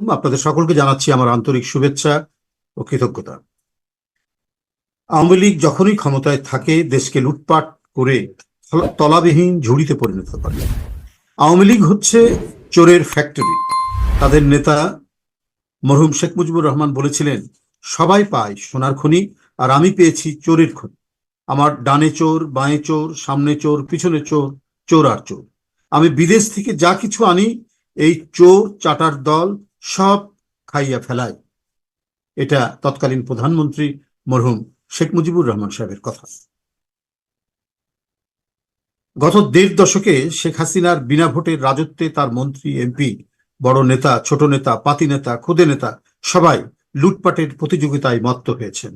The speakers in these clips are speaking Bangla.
আপনাদের সকলকে জানাচ্ছি আমার আন্তরিক শুভেচ্ছা ও কৃতজ্ঞতা। আওয়ামী লীগ যখনই ক্ষমতায় থাকে, দেশকে লুটপাট করে তলাবিহীন ঝুড়িতে পরিণত করে। আওয়ামী লীগ হচ্ছে চোরের ফ্যাক্টরি তাদের নেতা মরহুম শেখ মুজিবুর রহমান বলেছিলেন, সবাই পায় সোনার খনি, আর আমি পেয়েছি চোরের খনি। আমার ডানে চোর, বাঁয়ে চোর, সামনে চোর, পিছনে চোর চোর আর চোর। আমি বিদেশ থেকে যা কিছু আনি, এই চোর চাটার দল সব খাইয়া ফেলায়। এটা তৎকালীন প্রধানমন্ত্রী মরহুম শেখ মুজিবুর রহমান সাহেবের কথা। গত দেড় দশকে শেখ হাসিনার বিনা ভোটের রাজত্বে তার মন্ত্রী, এমপি, বড় নেতা, ছোট নেতা, পাতি নেতা, খুদে নেতা সবাই লুটপাটের প্রতিযোগিতায় মত্ত হয়েছেন।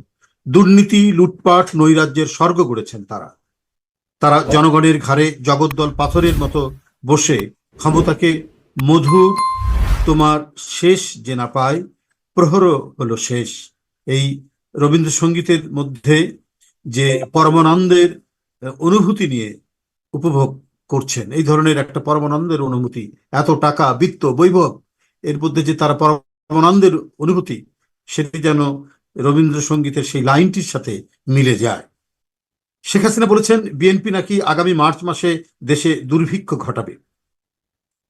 দুর্নীতি, লুটপাট, নৈরাজ্যের স্বর্গ গড়েছেন তারা। তারা জনগণের ঘাড়ে জগদ্দল পাথরের মতো বসে ক্ষমতাকে মধুর তোমার শেষ যে না পায় প্রহর হলো শেষ। এই রবীন্দ্রসঙ্গীতের মধ্যে যে পরমানন্দের অনুভূতি নিয়ে উপভোগ করছেন, এই ধরনের একটা পরমানন্দের অনুভূতি, এত টাকা, বিত্ত, বৈভব, এর মধ্যে যে তারা পরমানন্দের অনুভূতি, সেটি যেন রবীন্দ্রসঙ্গীতের সেই লাইনটির সাথে মিলে যায়। শেখ হাসিনা বলেছেন, বিএনপি নাকি আগামী মার্চ মাসে দেশে দুর্ভিক্ষ ঘটাবে।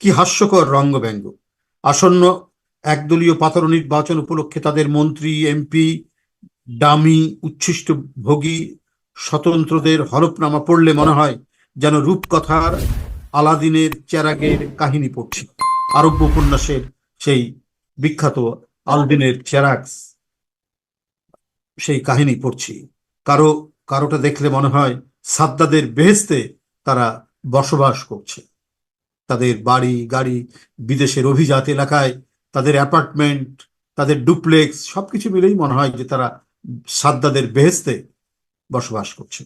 কি হাস্যকর রঙ্গব্যঙ্গ। আসন্ন একদলীয় পাতর নির্বাচন উপলক্ষে তাদের মন্ত্রী, এমপি ডামি উচ্ছিষ্ট ভোগী, স্বতন্ত্রদের হরফনামা পড়লে মনে হয় যেন রূপকথার আলাদিনের চেরাগের কাহিনী পড়ছি। আরব্য উপন্যাসের সেই বিখ্যাত আলদিনের চেরাক্স সেই কাহিনী পড়ছি। কারও, কারোটা দেখলে মনে হয় সাদ্দাদের বেহেস্তে তারা বসবাস করছে। তাদের বাড়ি, গাড়ি, বিদেশের অভিজাত এলাকায়, তাদের অ্যাপার্টমেন্ট, তাদের ডুপ্লেক্স, সবকিছু মিলেই মনে হয় যে তারা সাদ্দাদের বেহেস্তে বসবাস করছে।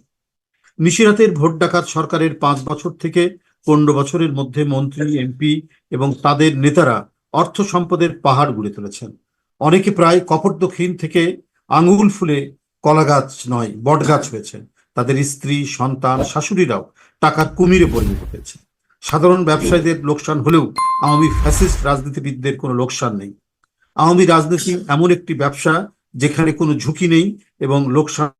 নিশিরাতের ভোট ডাকাত সরকারের পাঁচ বছর থেকে পনেরো বছরের মধ্যে মন্ত্রী, এমপি এবং তাদের নেতারা অর্থ সম্পদের পাহাড় গড়ে তুলেছেন। অনেকে প্রায় কপট দক্ষিণ থেকে আঙুল ফুলে কলা গাছ নয় বট গাছ হয়েছে। তাদের স্ত্রী, সন্তান, শাশুড়িরাও টাকার কুমিরে পরিণত হয়েছে। সাধারণ ব্যবসায়ীদের লোকসান হলেও আওয়ামী ফ্যাসিস্ট রাজনীতিবিদদের কোনো লোকসান নেই। আওয়ামী রাজনীতি এমন একটি ব্যবসা যেখানে কোনো ঝুঁকি নেই এবং লোকসান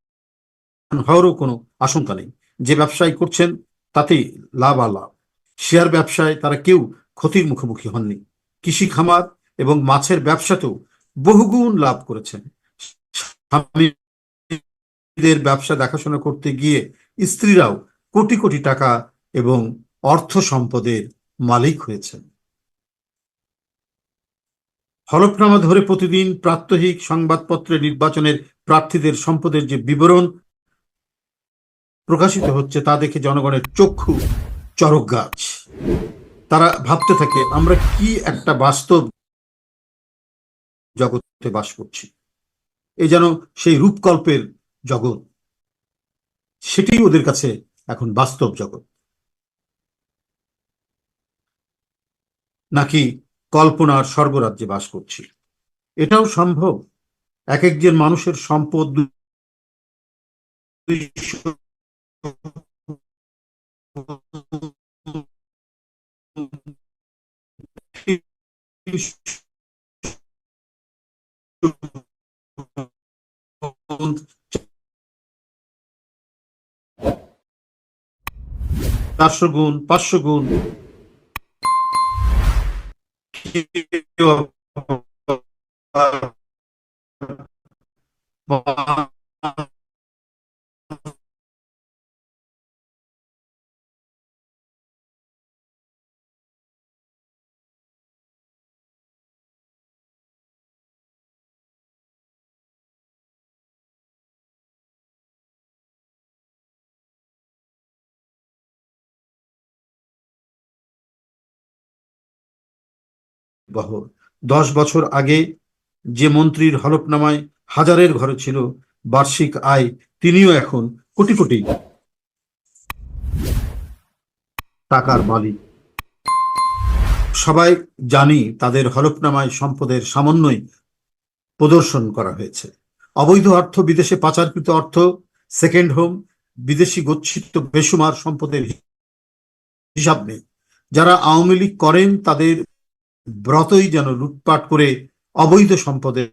হওয়ারও কোনো আশঙ্কা নেই। যে ব্যবসায় করছেন তাতেই লাভ আর লাভ। শেয়ার ব্যবসায় তারা কেউ ক্ষতির মুখোমুখি হননি। কৃষি খামার এবং মাছের ব্যবসাতেও বহুগুণ লাভ করেছেন। স্বামীদের ব্যবসা দেখাশোনা করতে গিয়ে স্ত্রীরাও কোটি কোটি টাকা এবং অর্থ সম্পদের মালিক হয়েছেন। হলফনামা ধরে প্রতিদিন প্রাত্যহিক সংবাদপত্রে নির্বাচনের প্রার্থীদের সম্পদের যে বিবরণ প্রকাশিত হচ্ছে তা দেখে জনগণের চক্ষু চরক গাছ। তারা ভাবতে থাকে, আমরা কি একটা বাস্তব জগতে বাস করছি? এ যেন সেই রূপকল্পের জগৎ। সেটি ওদের কাছে এখন বাস্তব জগৎ। নাকি কল্পনার স্বর্গরাজ্যে বাস করছি। এটাও সম্ভব? এক একজন মানুষের সম্পদ চারশো গুণ, পাঁচশো গুণ you. বহর দশ বছর আগে যে মন্ত্রীর হলফনামায় হাজারের ঘরে ছিল বার্ষিক আয়, তিনিও এখন কোটি কোটি টাকার মালিক। সবাই জানি তাদের হলফনামায় সম্পদের সামান্যই প্রদর্শন করা হয়েছে। অবৈধ অর্থ, বিদেশে পাচারকৃত অর্থ সেকেন্ড হোম বিদেশি গচ্ছিত বেসুমার সম্পদের হিসাব নেই। যারা আওয়ামী লীগ করেন তাদের ব্রতই যেন লুটপাট করে অবৈধ সম্পদের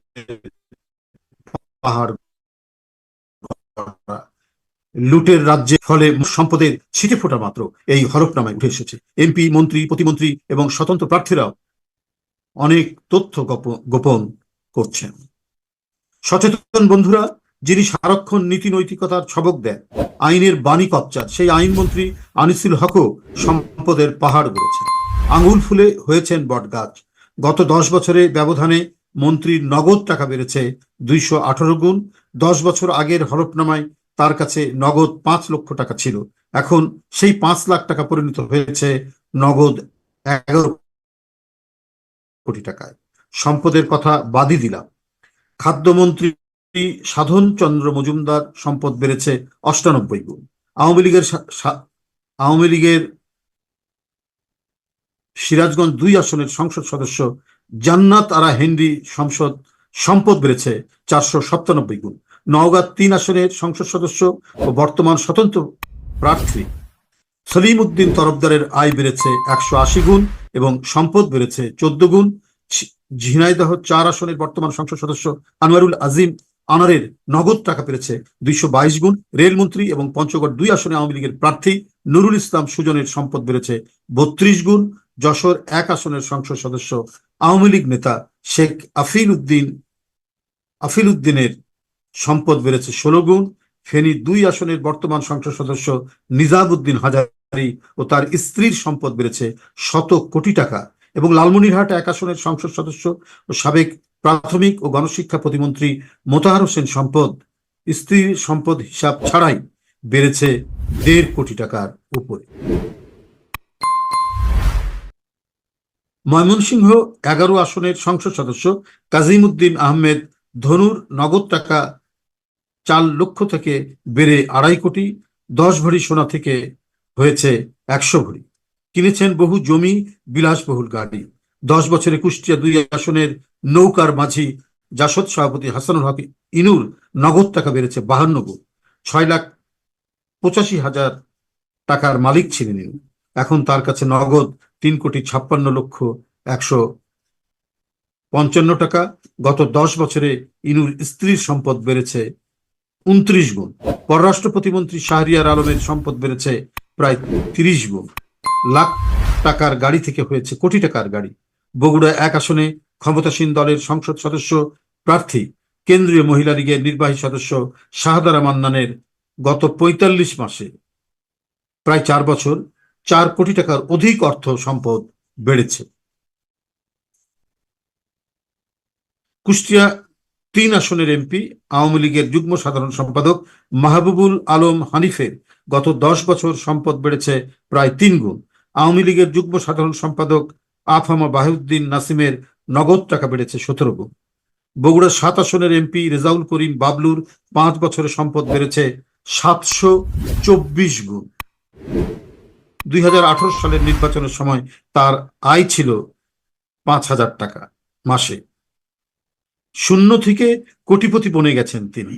লুটের রাজ্যে ফলে সম্পদের ছিটে ফোটা মাত্র এই হরফনামায় উঠে এসেছে। এমপি, মন্ত্রী, প্রতিমন্ত্রী এবং স্বতন্ত্র প্রার্থীরাও অনেক তথ্য গোপ- গোপন করছেন। সচেতন বন্ধুরা, যিনি সারাক্ষণ নীতি নৈতিকতার ছবক দেন, আইনের বাণী কচ্চার সেই আইনমন্ত্রী আনিসুল হকও সম্পদের পাহাড় গড়েছেন। আঙুল ফুলে হয়েছেন বটগাছ। গত দশ বছরে ব্যবধানে মন্ত্রীর নগদ টাকা বেড়েছে দুইশো আঠারো গুণ। দশ বছর আগের হরফনামায় তার কাছে নগদ পাঁচ লক্ষ টাকা ছিল। এখন সেই পাঁচ লাখ টাকা পরিণত হয়েছে নগদ এগারো কোটি টাকায়। সম্পদের কথা বাদই দিলাম। খাদ্যমন্ত্রী সাধন চন্দ্র মজুমদার সম্পদ বেড়েছে অষ্টানব্বই গুণ। আওয়ামী লীগের আওয়ামী লীগের সিরাজগঞ্জ দুই আসনের সংসদ সদস্য জান্নাত আরা হেনরি সংসদ সম্পদ বেড়েছে চারশো সপ্তানব্বই গুণ। নওগাঁ তিন আসনের সংসদ সদস্য ও বর্তমান স্বতন্ত্র প্রার্থী সলিম উদ্দিন তরফদারের আয় বেড়েছে একশো আশি গুণ এবং সম্পদ বেড়েছে চোদ্দ গুণ। ঝিনাইদহ চার আসনের বর্তমান সংসদ সদস্য আনোয়ারুল আজিম আনারের নগদ টাকা পেরেছে দুইশো বাইশ গুণ। রেলমন্ত্রী এবং পঞ্চগড় দুই আসনে আওয়ামী লীগের প্রার্থী নুরুল ইসলাম সুজনের সম্পদ বেড়েছে বত্রিশ গুণ। যশোর এক আসনের সংসদ সদস্য আওয়ামী লীগ নেতা শেখ আফিল উদ্দিন আফিল উদ্দিনের সম্পদ বেড়েছে ষোলো গুণ। ফেনী দুই আসনের বর্তমান সংসদ সদস্য নিজামুদ্দিন হাজারি ও তার স্ত্রীর সম্পদ বেড়েছে শত কোটি টাকা। এবং লালমনিরহাট এক আসনের সংসদ সদস্য ও সাবেক প্রাথমিক ও গণশিক্ষা প্রতিমন্ত্রী মোতাহার হোসেন সম্পদ, স্ত্রীর সম্পদ হিসাব ছাড়াই বেড়েছে দেড় কোটি টাকার উপরে। ময়মনসিংহ এগারো আসনের সংসদ সদস্য কাজিমুদ্দিন আহমেদ ধনুর নগদ টাকা চার লক্ষ থেকে বেড়ে আড়াই কোটি, দশ ভরি সোনা থেকে হয়েছে একশো ভরি। কিনেছেন বহু জমি, বিলাসবহুল গাড়ি। দশ বছরে কুষ্টিয়া দুই আসনের নৌকার মাঝি জাসদ সভাপতি হাসানুল হক ইনুর নগদ টাকা বেড়েছে বাহান্ন গুণ। ছয় লাখ পঁচাশি হাজার টাকার মালিক ছিলেন এখন তার কাছে নগদ তিন কোটি ছাপ্পান্ন লক্ষ একশো পঞ্চান্ন টাকা। গত দশ বছরে ইনুর স্ত্রীর সম্পদ বেড়েছে উনত্রিশ গুণ। পররাষ্ট্র প্রতিমন্ত্রী শাহরিয়ার আলমের সম্পদ বেড়েছে প্রায় তিরিশ গুণ। লাখ টাকার গাড়ি থেকে হয়েছে কোটি টাকার গাড়ি। বগুড়া এক আসনে ক্ষমতাসীন দলের সংসদ সদস্য প্রার্থী, কেন্দ্রীয় মহিলা লীগের নির্বাহী সদস্য শাহাদারা মান্নানের গত পঁয়তাল্লিশ মাসে। প্রায় চার বছর চার কোটি টাকার অধিক অর্থ সম্পদ বেড়েছে। কুষ্টিয়া তিন আসনের এমপি, আওয়ামী লীগের যুগ্ম সাধারণ সম্পাদক মাহবুবুল আলম হানিফের গত দশ বছর সম্পদ বেড়েছে প্রায় তিন গুণ। আওয়ামী লীগের যুগ্ম সাধারণ সম্পাদক আফামা বাহিউদ্দিন নাসিমের নগদ টাকা বেড়েছে সতেরো গুণ। বগুড়া সাত আসনের এমপি রেজাউল করিম বাবলুর পাঁচ বছরে সম্পদ বেড়েছে সাতশো চব্বিশ গুণ। দুই হাজার আঠারো সালের নির্বাচনের সময় তার আয় ছিল পাঁচ হাজার টাকা মাসে। শূন্য থেকে কোটিপতি বনে গেছেন তিনি।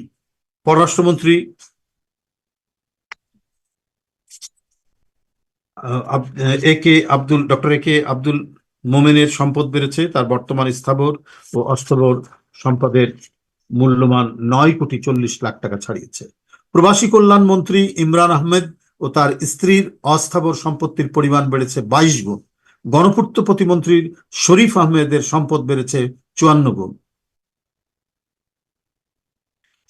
পররাষ্ট্রমন্ত্রী A K Abdul, doctor A K Abdul মোমেনের সম্পদ বেড়েছে। তার বর্তমান স্থাবর ও অস্থাবর সম্পদের মূল্যমান নয় কোটি চল্লিশ লাখ টাকা ছাড়িয়েছে। প্রবাসী কল্যাণ মন্ত্রী ইমরান আহমেদ ও তার স্ত্রীর অস্থাবর সম্পত্তির পরিমাণ বেড়েছে বাইশ গুণ। গণপূর্ত প্রতিমন্ত্রীর শরীফ আহমেদের সম্পদ বেড়েছে চুয়ান্ন গুণ।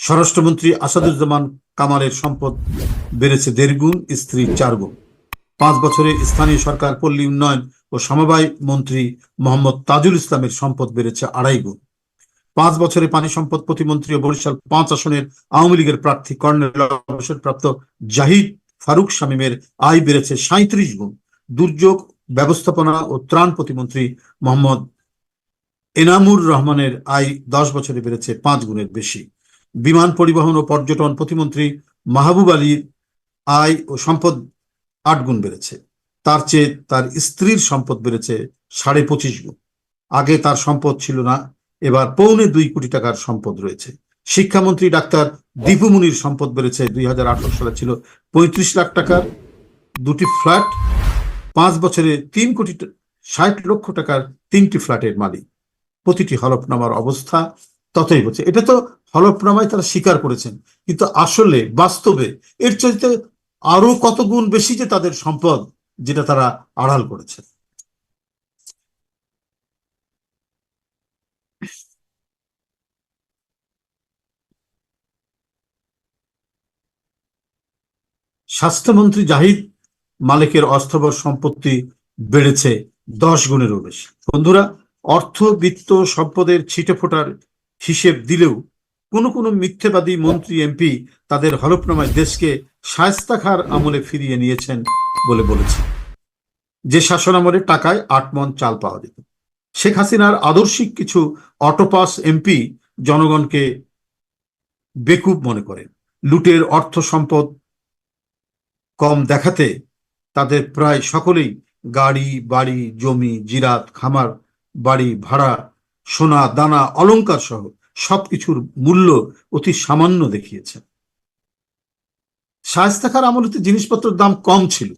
স্বরাষ্ট্রমন্ত্রী আসাদুজ্জামান কামালের সম্পদ বেড়েছে দেড় গুণ, স্ত্রীর চার গুণ। পাঁচ বছরে স্থানীয় সরকার, পল্লী উন্নয়ন ও সমবায় মন্ত্রী মোহাম্মদ তাজুল ইসলামের সম্পদ বেড়েছে আড়াই গুণ। পাঁচ বছরে পানি সম্পদ প্রতিমন্ত্রী ও বরিশাল পাঁচ আসনের আওয়ামী লীগের প্রার্থী কর্নেল অবসরপ্রাপ্ত জাহিদ ফারুক শামীমের আয় বেড়েছে সাঁত্রিশ গুণ। দুর্যোগ ব্যবস্থাপনা ও ত্রাণ প্রতিমন্ত্রী মোহাম্মদ এনামুর রহমানের আয় দশ বছরে বেড়েছে পাঁচ গুণের বেশি। বিমান পরিবহন ও পর্যটন প্রতিমন্ত্রী মাহবুব আলীর আয় ও সম্পদ আট গুণ বেড়েছে। তার চেয়ে তার স্ত্রীর সম্পদ বেড়েছে সাড়ে পঁচিশ গুণ। আগে তার সম্পদ ছিল না, এবার পৌনে দুই কোটি টাকার সম্পদ রয়েছে। শিক্ষামন্ত্রী ডাক্তার দীপুমুনির সম্পদ বেড়েছে দুই হাজার আঠারো সালে ছিল পঁয়ত্রিশ লাখ টাকার দুটি ফ্ল্যাট। পাঁচ বছরে তিন কোটি ষাট লক্ষ টাকার তিনটি ফ্ল্যাটের মালিক। প্রতিটি হলফনামার অবস্থা ততই হচ্ছে। এটা তো হলফনামায় তারা স্বীকার করেছেন, কিন্তু আসলে বাস্তবে এর চাইতে আরও কত গুণ বেশি যে তাদের সম্পদ, যেটা তারা আড়াল করেছে স্বাস্থ্যমন্ত্রী জাহিদ মালিকের অস্থাবর সম্পত্তি বেড়েছে দশ গুণেরও বেশি। বন্ধুরা, অর্থ, বিত্ত সম্পদের ছিটে ফোটার হিসেব দিলেও কোনো কোনো মিথ্যেবাদী মন্ত্রী, এমপি তাদের হলফনামায় দেশকে শায়স্তাখার আমলে ফিরিয়ে নিয়েছেন বলে বলেছে। যে শাসন আমলে টাকায় আট মন চাল পাওয়া যেত। শেখ হাসিনার আদর্শিক কিছু অটোপাস এমপি জনগণকে বেকুব মনে করেন। লুটের অর্থ সম্পদ কম দেখাতে তাদের প্রায় সকলেই গাড়ি, বাড়ি, জমি, জিরাত, খামার, বাড়ি, ভাড়া, সোনা, দানা, অলংকার সহ সবকিছুর মূল্য অতি সামান্য দেখিয়েছে। শায়স্তাখার আমলেতে জিনিসপত্রের দাম কম ছিল।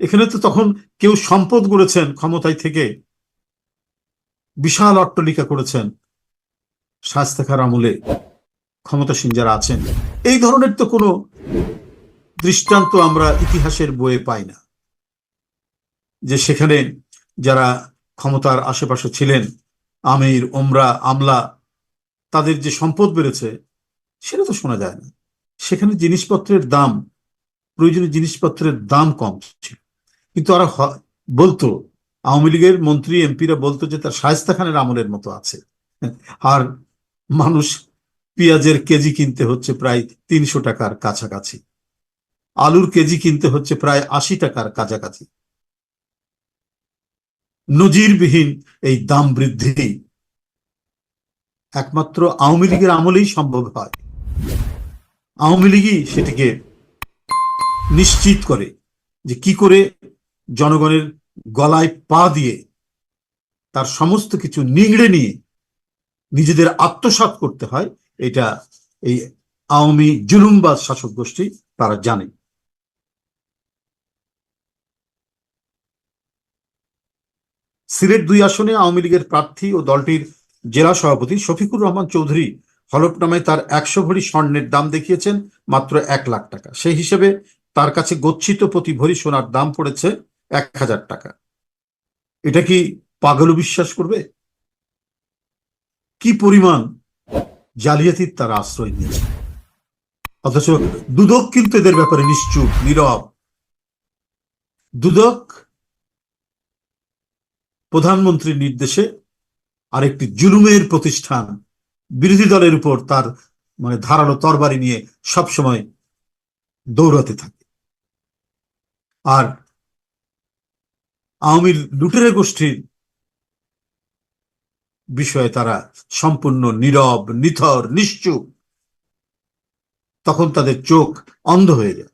এখানে তো তখন কেউ সম্পদ গড়েছেন, ক্ষমতায় থেকে বিশাল অট্টলিকা করেছেন শায়স্তাখার আমলে ক্ষমতাসীন যারা আছেন। এই ধরনের তো কোনো দৃষ্টান্ত আমরা ইতিহাসের বইয়ে পাই না। যে সেখানে যারা ক্ষমতার আশেপাশে ছিলেন, আমির ওমরা আমলা, তাদের যে সম্পদ বেড়েছে, সেটা তো শোনা যায় না। সেখানে জিনিসপত্রের দাম, প্রয়োজনীয় জিনিসপত্রের দাম কম ছিল। কিন্তু হ- বলতো, আওয়ামী লীগের মন্ত্রী, এমপিরা বলতো যে তার শায়স্তা খানের আমলের মতো আছে। আর মানুষ পেঁয়াজের কেজি কিনতে হচ্ছে প্রায় তিনশো টাকার কাছাকাছি। আলুর কেজি কিনতে হচ্ছে প্রায় আশি টাকার কাছাকাছি। নজিরবিহীন এই দাম বৃদ্ধি। একমাত্র আওয়ামী লীগের আমলেই সম্ভব হয়। আওয়ামী লীগই সেটিকে নিশ্চিত করে যে কি করে জনগণের গলায় পা দিয়ে তার সমস্ত কিছু নিংড়ে নিয়ে নিজেদের আত্মসাৎ করতে হয়, এটা এই আওয়ামী জুলুমবাজ শাসক গোষ্ঠী তারা জানে। সিলেট দুই আসনে আওয়ামী লীগের প্রার্থী ও দলটির জেলা সভাপতি শফিকুর রহমান চৌধুরী হলফনামায় তার একশো ভরি স্বর্ণের দাম দেখিয়েছেন, মাত্র এক লাখ টাকা। সেই হিসেবে তার কাছে গচ্ছিত প্রতি ভরি সোনার দাম পড়েছে এক হাজার টাকা। এটা কি পাগল বিশ্বাস করবে? কি পরিমাণ জালিয়াতির তারা আশ্রয় নিয়েছে। অথচ দুদক কিন্তু এদের ব্যাপারে নিশ্চুপ, নীরব। দুদক প্রধানমন্ত্রীর নির্দেশে আরেকটি জুলুমের প্রতিষ্ঠান বিরোধী দলের উপর তার মানে ধারালো তরবারি নিয়ে সবসময় দৌড়াতে থাকে। আর আওয়ামী লুটেরা গোষ্ঠীর বিষয়ে তারা সম্পূর্ণ নীরব, নিথর, নিশ্চুপ, তখন তাদের চোখ অন্ধ হয়ে যায়।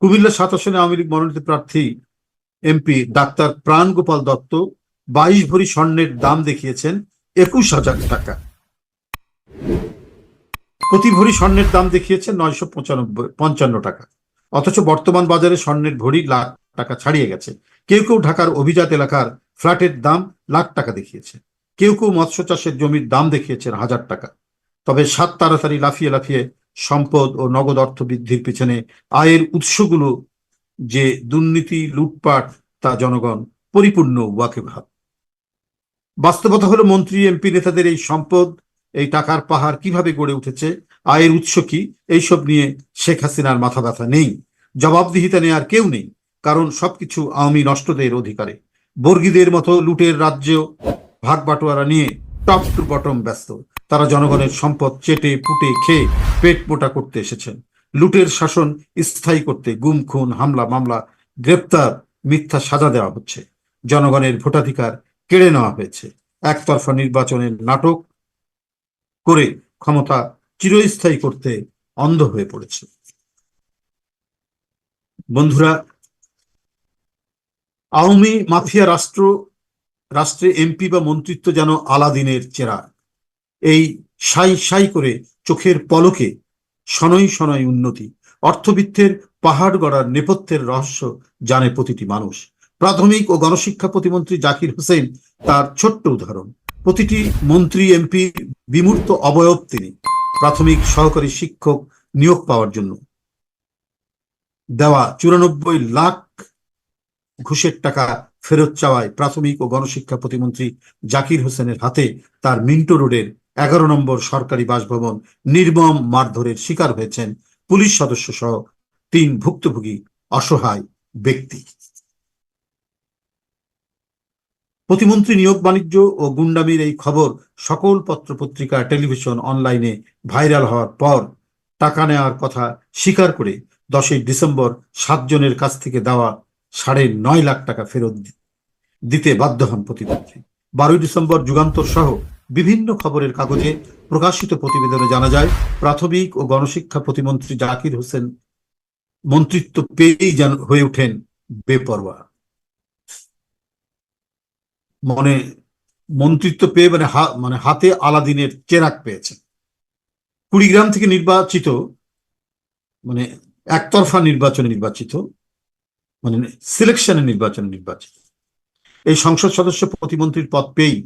কুমিল্লা সাত আসনে আওয়ামী লীগ মনোনীত প্রার্থী এমপি ডাক্তার প্রাণ গোপাল দত্ত বাইশ ভরি স্বর্ণের দাম দেখিয়েছেন একুশ হাজার টাকা। প্রতি ভরি স্বর্ণের দাম দেখিয়েছেন নয়শো পঁচানব্বই, পঞ্চান্ন টাকা। অথচ বর্তমান বাজারে স্বর্ণের ভরি লাখ টাকা ছাড়িয়ে গেছে। কেউ কেউ ঢাকার অভিজাত এলাকার ফ্ল্যাটের দাম লাখ টাকা দেখিয়েছে। কেউ কেউ মৎস্য চাষের জমির দাম দেখিয়েছেন হাজার টাকা। তবে সাত তাড়াতাড়ি লাফিয়ে লাফিয়ে সম্পদ ও নগদ অর্থ বৃদ্ধির পিছনে আয়ের উৎসগুলো যে দুর্নীতি, লুটপাট তা জনগণ পরিপূর্ণ ওয়াকেভাব বাস্তবতা হলো, মন্ত্রী, এমপি নেতাদের এই সম্পদ, এই টাকার পাহাড় কীভাবে গড়ে উঠেছে, আয়ের উৎস কি, এইসব নিয়ে শেখ হাসিনার মাথা ব্যথা নেই, জবাবদিহিতা নেয়ার কেউ নেই, কারণ সবকিছু আওয়ামী নষ্টদের অধিকারে। বর্গীদের মতো লুটের রাজ্য ভাগ বাটোয়ারা নিয়ে টপ টু বটম ব্যস্ত। তারা জনগণের সম্পদ চেটে পুটে খেয়ে পেট মোটা করতে এসেছেন। লুটের শাসন স্থায়ী করতে গুম, খুন, হামলা, মামলা, গ্রেপ্তার, মিথ্যা সাজা দেওয়া হচ্ছে। জনগণের ভোটাধিকার কেড়ে নেওয়া হয়েছে। একতরফা নির্বাচনের নাটক করে ক্ষমতা চিরস্থায়ী করতে অন্ধ হয়ে পড়েছে। বন্ধুরা, আওয়ামী মাফিয়া রাষ্ট্র, রাষ্ট্রে এমপি বা মন্ত্রিত্ব যেন আলাদিনের চেরা। এই সাই সাই করে চোখের পলকে শনৈ শনৈ উন্নতি। অর্থবিত্তের পাহাড় গড়ার নেপথ্যের রহস্য জানে প্রতিটি মানুষ। প্রাথমিক ও গণশিক্ষা প্রতিমন্ত্রী জাকির হোসেন তার ছোট্ট উদাহরণ। প্রতিটি মন্ত্রী, এমপি বিমূর্ত অবয়ব তিনি। প্রাথমিক সহকারী শিক্ষক নিয়োগ পাওয়ার জন্য। দেওয়া চুরানব্বই লাখ ঘুষের টাকা ফেরত চাওয়ায় প্রাথমিক ও গণশিক্ষা প্রতিমন্ত্রী জাকির হোসেনের হাতে তার মিন্টো রোডের এগারো নম্বর সরকারি বাসভবন নির্মম মারধরের শিকার হয়েছেন পুলিশ সদস্য সহ তিন ভুক্তভোগী অসহায় ব্যক্তি। প্রতিমন্ত্রী নিয়োগ বাণিজ্য ও গুন্ডামির এই খবর সকল পত্র পত্রিকা টেলিভিশন, অনলাইনে ভাইরাল হওয়ার পর টাকা নেওয়ার কথা স্বীকার করে দশই ডিসেম্বর সাতজনের কাছ থেকে দেওয়া সাড়ে নয় লাখ টাকা ফেরত দিতে বাধ্য হন প্রতিমন্ত্রী। বারোই ডিসেম্বর যুগান্তর সহ বিভিন্ন খবরের কাগজে প্রকাশিত প্রতিবেদনে জানা যায়, প্রাথমিক ও গণশিক্ষা প্রতিমন্ত্রী জাকির হোসেন মন্ত্রিত্ব পেয়েই হয়ে ওঠেন বেপরোয়া। মানে মন্ত্রিত্ব পেয়ে মানে মানে হাতে আলাদিনের চেরাক পেয়েছেন কুড়িগ্রাম থেকে নির্বাচিত মানে একতরফা নির্বাচনে নির্বাচিত মানে সিলেকশনে নির্বাচনে নির্বাচিত। এই সংসদ সদস্য প্রতিমন্ত্রীর পদ পেয়েই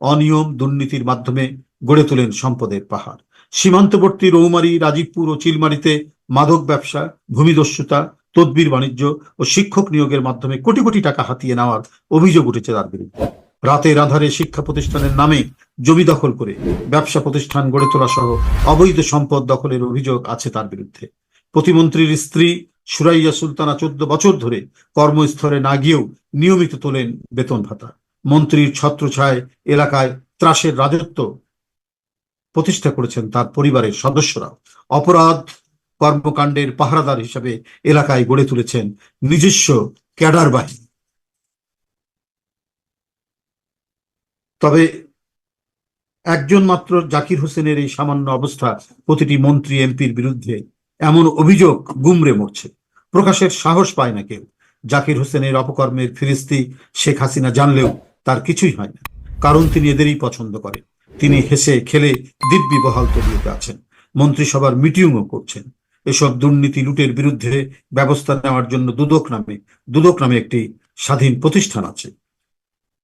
অনিয়ম দুর্নীতির মাধ্যমে গড়ে তোলেন সম্পদের পাহাড়। সীমান্তবর্তী রৌমারী, রাজীবপুর ও চিলমারিতে মাদক ব্যবসা, ভূমিদস্যুতা, তদবির বাণিজ্য ও শিক্ষক নিয়োগের মাধ্যমে কোটি কোটি টাকা হাতিয়ে নেওয়ার অভিযোগ উঠেছে তার বিরুদ্ধে। রাতের আধারে শিক্ষা প্রতিষ্ঠানের নামে জমি দখল করে ব্যবসা প্রতিষ্ঠান গড়ে তোলা সহ অবৈধ সম্পদ দখলের অভিযোগ আছে তার বিরুদ্ধে। প্রতিমন্ত্রীর স্ত্রী সুরাইয়া সুলতানা চোদ্দ বছর ধরে কর্মস্থলে না গিয়েও নিয়মিত তোলেন বেতন ভাতা। মন্ত্রীর ছত্রছায় এলাকায় ত্রাসের রাজত্ব প্রতিষ্ঠা করেছেন তার পরিবারের সদস্যরা অপরাধ কর্মকাণ্ডের পাহারাদার হিসাবে এলাকায় গড়ে তুলেছেন নিজস্ব ক্যাডার বাহিনী। তবে একজন মাত্র জাকির হোসেনের এই সামান্য অবস্থা প্রতিটি মন্ত্রী, এমপির বিরুদ্ধে এমন অভিযোগ গুমরে মরছে। প্রকাশের সাহস পায় না কেউ। জাকির হোসেনের অপকর্মের ফিরিস্তি শেখ হাসিনা জানলেও তার কিছুই হয় না। কারণ তিনি এদেরই পছন্দ করেন। তিনি হেসে খেলে দিব্যি বহাল তবিয়তে আছেন মন্ত্রিসভার মিটিংও করছেন। এসব দুর্নীতি লুটের বিরুদ্ধে ব্যবস্থা নেওয়ার জন্য দুদক নামে দুদক নামে একটি স্বাধীন প্রতিষ্ঠান আছে।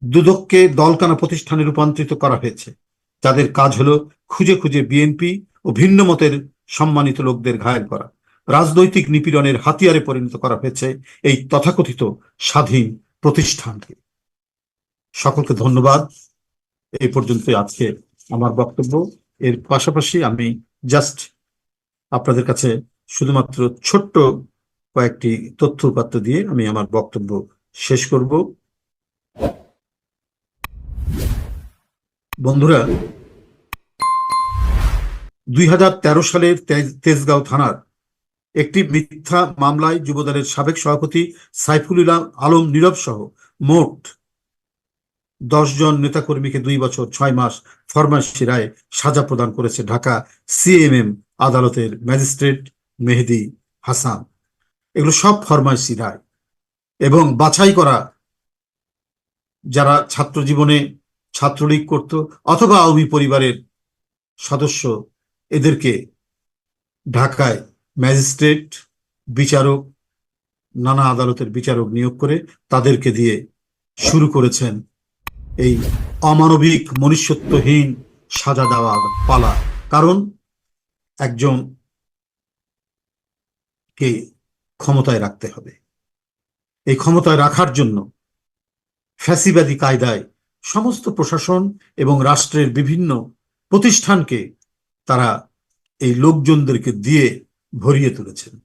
দুদককে দলকানা প্রতিষ্ঠানে রূপান্তরিত করা হয়েছে। যাদের কাজ হলো খুঁজে খুঁজে বিএনপি ও ভিন্ন মতের সম্মানিত লোকদের ঘায়েল করা। রাজনৈতিক নিপীড়নের হাতিয়ারে পরিণত করা হয়েছে এই তথাকথিত স্বাধীন প্রতিষ্ঠানকে। সকলকে ধন্যবাদ। এই পর্যন্ত আজকে আমার বক্তব্য। এর পাশাপাশি আমি জাস্ট আপনাদের কাছে শুধুমাত্র ছোট্ট কয়েকটি তথ্য উপাত্ত দিয়ে আমি আমার বক্তব্য শেষ করব। বন্ধুরা, দুই হাজার তেরো সালের তেজ- তেজগাঁও থানার একটি মিথ্যা মামলায় যুবদলের সাবেক সভাপতি সাইফুল আলম নীরব সহ মোট দশ জন নেতাকর্মীকে দুই বছর, ছয় মাস ফরমাসি রায় সাজা প্রদান করেছে ঢাকা সিএমএম আদালতের ম্যাজিস্ট্রেট মেহেদি হাসান। এগুলো সব ফরমাইশি রায়। এবং বাছাই করা যারা ছাত্র জীবনে ছাত্রলীগ করত অথবা আওয়ামী পরিবারের সদস্য, এদেরকে ঢাকায় ম্যাজিস্ট্রেট, বিচারক, নানা আদালতের বিচারক নিয়োগ করে তাদেরকে দিয়ে শুরু করেছেন এই অমানবিক মনুষ্যত্বহীন সাজা দেওয়ার পালা। কারণ একজন কে ক্ষমতায় রাখতে হবে। এই ক্ষমতায় রাখার জন্য ফ্যাসিবাদী কায়দায় সমস্ত প্রশাসন এবং রাষ্ট্রের বিভিন্ন প্রতিষ্ঠানকে তারা এই লোকজনদেরকে দিয়ে ভরিয়ে তুলেছেন।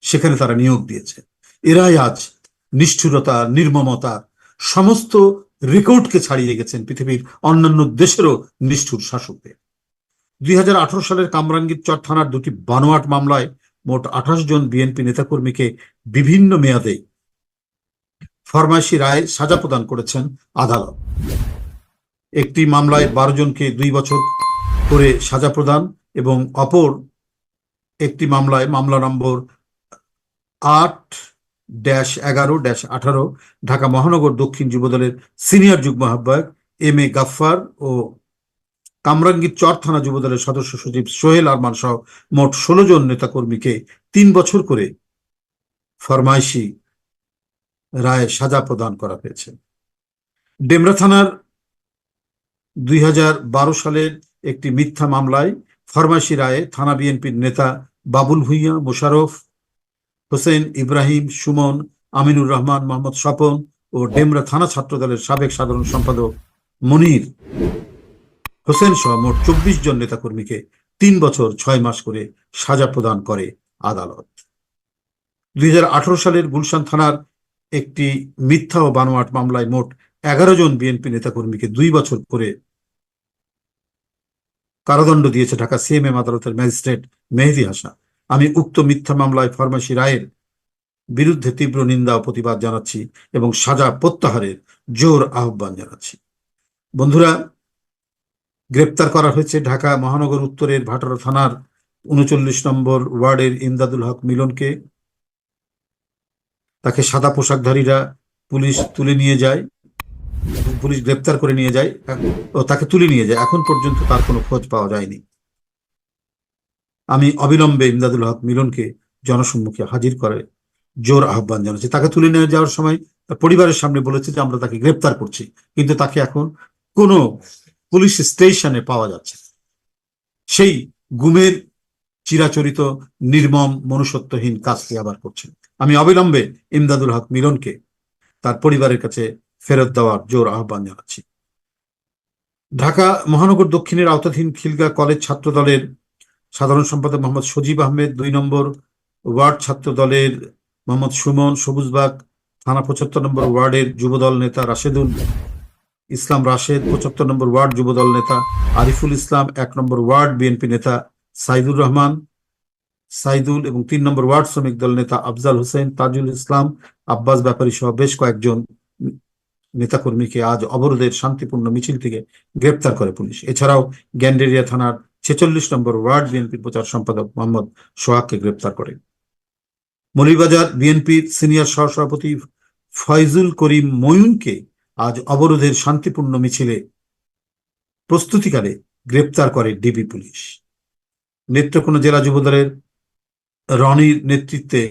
সেখানে তারা নিয়োগ দিয়েছে। এরাই আজ নিষ্ঠুরতা, নির্মমতা, সমস্ত রেকর্ডকে ছাড়িয়ে গেছেন পৃথিবীর অন্যান্য দেশেরও নিষ্ঠুর শাসকদের। দুই হাজার আঠারো সালের কামরাঙ্গীর চর থানার দুটি বানোয়াট মামলায় মোট আঠাশ জন বিএনপি নেতাকর্মীকে বিভিন্ন মেয়াদে ফরমাইশি রায় সাজা প্রদান করেছেন আদালত। একটি মামলায় বারো জনকে দুই বছর করে সাজা প্রদান এবং অপর একটি মামলায় মামলা নম্বর আট ড্যাশ এগারো, ড্যাশ আঠারো, ঢাকা মহানগর দক্ষিণ যুবদলের সিনিয়র যুগ্ম আহ্বায়ক এম এ গাফফার ও কামরাঙ্গীর চর থানা যুবদলের সদস্য সচিব সোহেল আরমান সহ মোট ষোলো জন নেতাকর্মীকে তিন বছর করে ফরমাইশি রায় সাজা প্রদান করা হয়েছে। ডেমরা থানার দুই হাজার বারো সালের একটি মিথ্যা মামলায় ফরমাইশি রায়ে থানা বিএনপির নেতা বাবুল ভুইয়া মোশারফ হোসেন ইব্রাহিম, সুমন, আমিনুর রহমান, মোহাম্মদ স্বপন ও ডেমরা থানা ছাত্রদলের সাবেক সাধারণ সম্পাদক মনির। হোসেন সহ মোট চব্বিশ জন নেতাকর্মীকে তিন বছর ছয় মাস করে সাজা প্রদান করে আদালত। দুই হাজার আঠারো সালের গুলশান থানার একটি মিথ্যা ও বানোয়াট মামলায় মোট এগারো জন বিএনপি নেতাকর্মীকে দুই বছর করে কারাদণ্ড দিয়েছে ঢাকা সিএমএম আদালতের ম্যাজিস্ট্রেট মেহেদি হাসান। আমি উক্ত মিথ্যা মামলায় ফরমাসি রায়ের বিরুদ্ধে তীব্র নিন্দা ও প্রতিবাদ জানাচ্ছি এবং সাজা প্রত্যাহারের জোর আহ্বান জানাচ্ছি। বন্ধুরা, গ্রেপ্তার করা হয়েছে ঢাকা মহানগর উত্তরের ভাটারা থানার উনচল্লিশ নম্বর ওয়ার্ডের ইমদাদুল হক মিলনকে। তাকে সাদা পোশাকধারীরা পুলিশ তুলে নিয়ে যায় পুলিশ গ্রেপ্তার করে নিয়ে যায়, ও তাকে তুলে নিয়ে যায়। এখন পর্যন্ত তার কোনো খোঁজ পাওয়া যায়নি। আমি অবিলম্বে ইমদাদুল হক মিলনকে জনসম্মুখে হাজির করে জোর আহ্বান জানাচ্ছি। তাকে তুলে নিয়ে যাওয়ার সময় তার পরিবারের সামনে বলেছে যে, আমরা তাকে গ্রেপ্তার করছি। কিন্তু তাকে এখন কোনো পুলিশ স্টেশনে পাওয়া যাচ্ছে সেই গুমের চিরাচরিত, নির্মম, মনুষ্যত্বহীন কাজটি আবার করছেন আমি অবিলম্বে ইমদাদুল হক মিলনকে তার পরিবারের কাছে ফেরত দেওয়ার জোর আহ্বান জানাচ্ছি। ঢাকা মহানগর দক্ষিণের আওতাধীন খিলগা কলেজ ছাত্র দলের সাধারণ সম্পাদক মোহাম্মদ সজীব আহমেদ, দুই নম্বর ওয়ার্ড ছাত্র দলের মোহাম্মদ সুমন সবুজবাগ, থানা পঁচাত্তর নম্বর ওয়ার্ডের যুবদল নেতা রাশেদুল ইসলাম রাশেদ, পঁচাত্তর নম্বর ওয়ার্ড যুবদল নেতা আরিফুল ইসলাম, এক নম্বর ওয়ার্ড বিএনপি নেতা সাইদুর রহমান, সাইদুল এবং তিন নম্বর ওয়ার্ড শ্রমিক দল নেতা আফজাল হোসেন, তাজুল ইসলাম, আব্বাস ব্যাপারী সহ বেশ কয়েকজন নেতাকর্মীকে আজ অবরোধের শান্তিপূর্ণ মিছিল থেকে গ্রেপ্তার করে পুলিশ। এছাড়াও গ্যান্ডেরিয়া থানার ছেচল্লিশ নম্বর ওয়ার্ড বিএনপির প্রচার সম্পাদক মোহাম্মদ সোহাগকে গ্রেপ্তার করে। মৌলভীবাজার বিএনপির সিনিয়র সহসভাপতি ফয়জুল করিম ময়ুনকে আজ অবরোধের শান্তিপূর্ণ মিছিলে প্রস্তুতিকালে গ্রেপ্তার করে ডিবি পুলিশ। নেত্রকোনা জেলা যুবদলের রনির নেতৃত্বে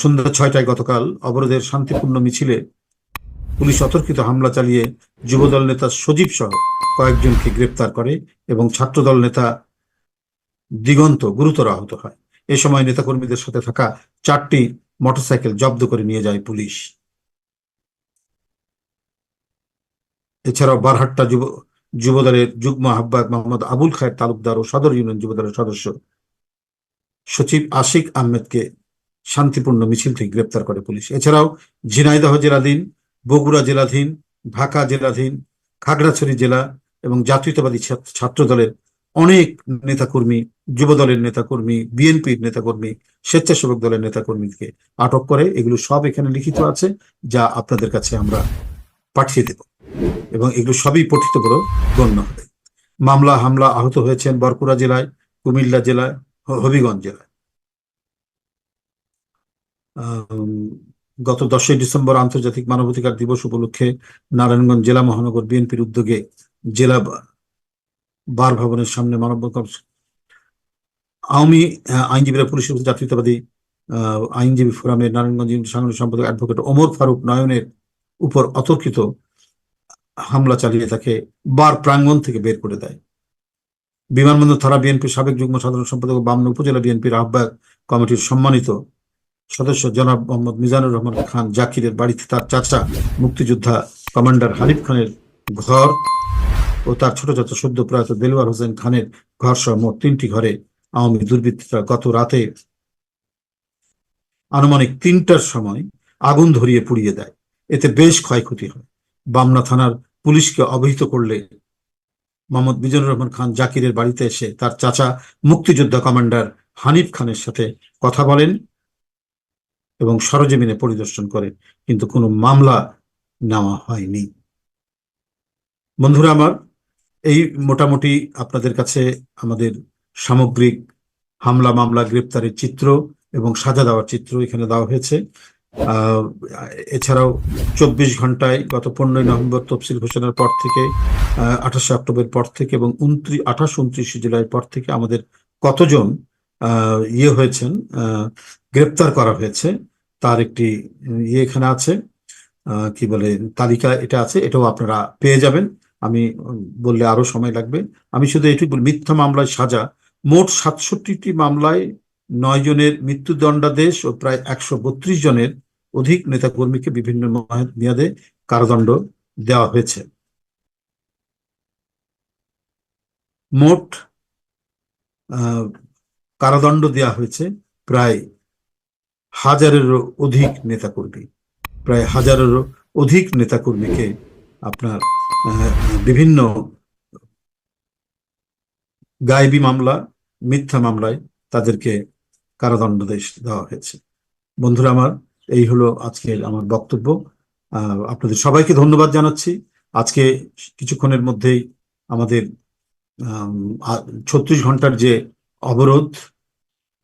সন্ধ্যা ছয়টায় গতকাল অবরোধের শান্তিপূর্ণ মিছিলে পুলিশ অতর্কিত হামলা চালিয়ে যুবদল নেতা সজীব সহ কয়েকজনকে গ্রেপ্তার করে এবং ছাত্রদল নেতা দিগন্ত গুরুতর আহত হয়। এ সময় নেতাকর্মীদের সাথে থাকা চারটি মোটরসাইকেল জব্দ করে নিয়ে যায় পুলিশ। এছাড়াও বারহাট্টা যুব, যুবদলের যুগ্ম আহ্বায়ক মোহাম্মদ আবুল খায়ের তালুকদার ও সদর ইউনিয়ন যুবদলের সদস্য সচিব আশিক আহমেদকে শান্তিপূর্ণ মিছিল থেকে গ্রেপ্তার করে পুলিশ। এছাড়াও ঝিনাইদহ জেলাধীন বগুড়া জেলাধীন, ঢাকা জেলাধীন, খাগড়াছড়ি জেলা এবং জাতীয়তাবাদী ছাত্র- দলের অনেক নেতাকর্মী যুব দলের নেতাকর্মী, বিএনপির নেতাকর্মী, স্বেচ্ছাসেবক দলের নেতাকর্মীকে আটক করে। এগুলো সব এখানে লিখিত আছে, যা আপনাদের কাছে আমরা পাঠিয়ে দেব। এবং এগুলো সবই পঠিত বলে গণ্য হবে। মামলা, হামলা আহত হয়েছেন বরকুড়া জেলায়, কুমিল্লা জেলায় হবিগঞ্জ জেলায়। গত দশই ডিসেম্বর আন্তর্জাতিক মানবাধিকার দিবস উপলক্ষে নারায়ণগঞ্জ জেলা মহানগর বিএনপির উদ্যোগে জেলা বার ভবনের সামনে মানব আওয়ামী আইনজীবীরা পুলিশের জাতীয়তাবাদী আইনজীবী ফোরামের নারায়ণগঞ্জ সাংগঠনিক সম্পাদক অ্যাডভোকেট ওমর ফারুক নয়নের উপর অতর্কিত হামলা চালিয়ে তাকে বার প্রাঙ্গণ থেকে বের করে দেয়। বিমানবন্দর থানা বিএনপির সাবেক যুগ্ম সাধারণ সম্পাদক বামনা উপজেলা বিএনপির আহ্বায়ক কমিটির সম্মানিত সদস্য জনাব মোহাম্মদ মিজানুর রহমান খান জাকিরের বাড়িতে তার চাচা মুক্তিযোদ্ধা কমান্ডার হানিফ খানের ঘর ও তার ছোট চাচা সদ্য প্রয়াত দেলওয়ার হোসেন খানের ঘর সহ মোট তিনটি ঘরে আওয়ামী দুর্বৃত্তরা গত রাতে আনুমানিক তিনটার সময় আগুন ধরিয়ে পুড়িয়ে দেয়। এতে বেশ ক্ষয়ক্ষতি হয়। বামনা থানার পুলিশকে অবহিত করলে মোহাম্মদ মিজানুর রহমান খান জাকিরের বাড়িতে এসে তার চাচা মুক্তিযোদ্ধা কমান্ডার হানিফ খানের সাথে কথা বলেন। এবং সরজমিনে পরিদর্শন করেন কিন্তু কোনো মামলা নেওয়া হয়নি। বন্ধুরা আমার, এই মোটামুটি আপনাদের কাছে আমাদের সামগ্রিক হামলা, মামলা, গ্রেপ্তারের চিত্র এবং সাজা দেওয়ার চিত্র এখানে দেওয়া হয়েছে। এছাড়াও চব্বিশ ঘন্টায় গত পনেরোই নভেম্বর তফসিল ঘোষণার পর থেকে আঠাশে অক্টোবর পর থেকে এবং উনত্রিশ আঠাশ, উনত্রিশে জুলাই পর থেকে আমাদের কতজন ইয়ে হয়েছেন গ্রেপ্তার করা হয়েছে। তার একটি ইয়ে এখানে আছে কি বলে, তালিকা এটা আছে, এটাও আপনারা পেয়ে যাবেন। আমি বললে আরও সময় লাগবে। আমি শুধু এটুকু মিথ্যা মামলায় সাজা। মোট সাতষট্টিটি মামলায় নয় জনের মৃত্যুদণ্ডাদেশ ও প্রায় একশো বত্রিশ জনের অধিক নেতাকর্মীকে বিভিন্ন মেয়াদে কারাদণ্ড দেওয়া হয়েছে। মোট কারাদণ্ড দেওয়া হয়েছে প্রায় হাজারেরও অধিক নেতাকর্মী, প্রায় হাজারেরও অধিক নেতাকর্মীকে আপনার বিভিন্ন গায়েবী মামলা, মিথ্যা মামলায় তাদেরকে কারাদণ্ডাদেশ দেওয়া হয়েছে। বন্ধুরা আমার, এই হলো আজকের আমার বক্তব্য। আপনাদের সবাইকে ধন্যবাদ জানাচ্ছি। আজকে কিছুক্ষণের মধ্যেই আমাদের ছত্রিশ ঘণ্টার যে অবরোধ,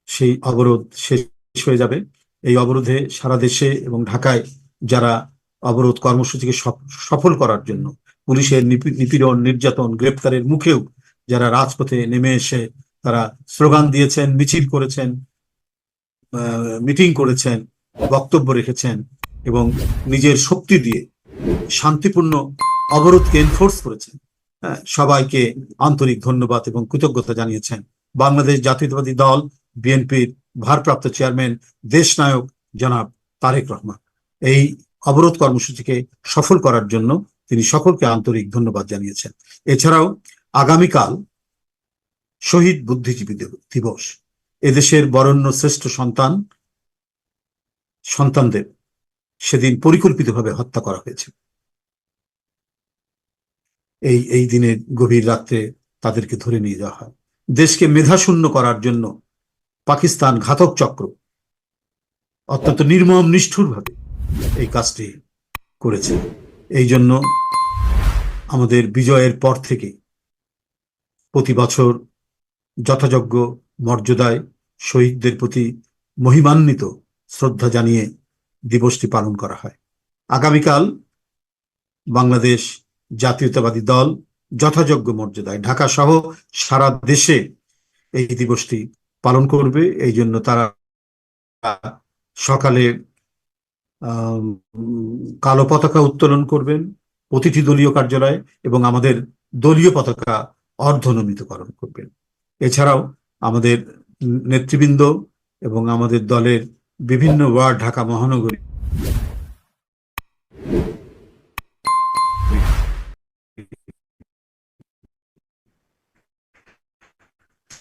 সেই অবরোধ শেষ হয়ে যাবে। এই অবরোধে সারা দেশে এবং ঢাকায় যারা অবরোধ কর্মসূচিকে সফ- সফল করার জন্য পুলিশের নিপি- নিপীড়ন, নির্যাতন, গ্রেপ্তারের মুখেও যারা রাজপথে নেমে এসে তারা স্লোগান দিয়েছেন, মিছিল করেছেন মিটিং করেছেন, বক্তব্য রেখেছেন এবং নিজের শক্তি দিয়ে শান্তিপূর্ণ অবরোধকে এনফোর্স করেছেন। সবাইকে আন্তরিক ধন্যবাদ এবং কৃতজ্ঞতা জানিয়েছেন। বাংলাদেশ জাতীয়তাবাদী দল, বিএনপির ভারপ্রাপ্ত চেয়ারম্যান দেশনায়ক জনাব তারেক রহমান। এই অবরোধ কর্মসূচিকে সফল করার জন্য তিনি সকলকে আন্তরিক ধন্যবাদ জানিয়েছেন। এছাড়াও আগামীকাল শহীদ বুদ্ধিজীবী দিবস। এদেশের বরেণ্য শ্রেষ্ঠ সন্তান, সন্তানদের সেদিন পরিকল্পিতভাবে হত্যা করা হয়েছে। এই এই দিনের গভীর রাত্রে তাদেরকে ধরে নিয়ে যাওয়া হয়। দেশকে মেধাশূন্য করার জন্য পাকিস্তান ঘাতক চক্র। অত্যন্ত নির্মম, নিষ্ঠুরভাবে এই কাজটি করেছে। এই জন্য আমাদের বিজয়ের পর থেকে প্রতি বছর যথাযোগ্য মর্যাদায় শহীদদের প্রতি মহিমান্বিত শ্রদ্ধা জানিয়ে দিবসটি পালন করা হয়। আগামীকাল বাংলাদেশ জাতীয়তাবাদী দল যথাযোগ্য মর্যাদায় ঢাকা সহ সারা দেশে এই দিবসটি পালন করবে। এই জন্য তারা সকালে কালো পতাকা উত্তোলন করবেন প্রতিটি দলীয় কার্যালয়ে এবং আমাদের দলীয় পতাকা অর্ধনমিতকরণ করবেন। এছাড়াও আমাদের নেতৃবৃন্দ এবং আমাদের দলের বিভিন্ন ওয়ার্ড ঢাকা মহানগরী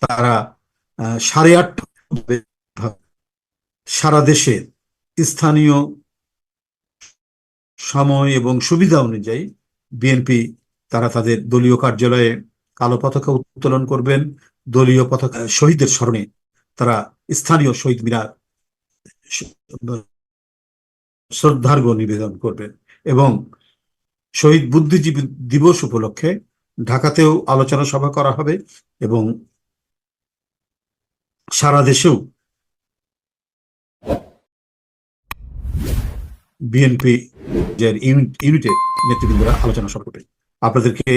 তারা সাড়ে আটটা সারা দেশের স্থানীয় সময় এবং সুবিধা অনুযায়ী বিএনপি তারা তাদের দলীয় কার্যালয়ে কালো পতাকা উত্তোলন করবেন। দলীয় পতাকা শহীদের স্মরণে তারা স্থানীয় শহীদ মিনার শ্রদ্ধার্ঘ নিবেদন করবেন এবং শহীদ বুদ্ধিজীবী দিবস উপলক্ষে ঢাকাতেও আলোচনা সভা করা হবে এবং সারা দেশেও বিএনপি যে ইউনিট নেতৃবৃন্দরা আলোচনা সভা করবে আপনাদেরকে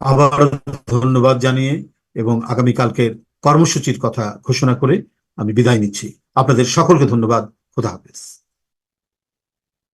আবার ধন্যবাদ জানিয়ে এবং আগামীকালকের কর্মসূচির কথা ঘোষণা করে আমি বিদায় নিচ্ছি। আপনাদের সকলকে ধন্যবাদ। খোদা হাফেজ।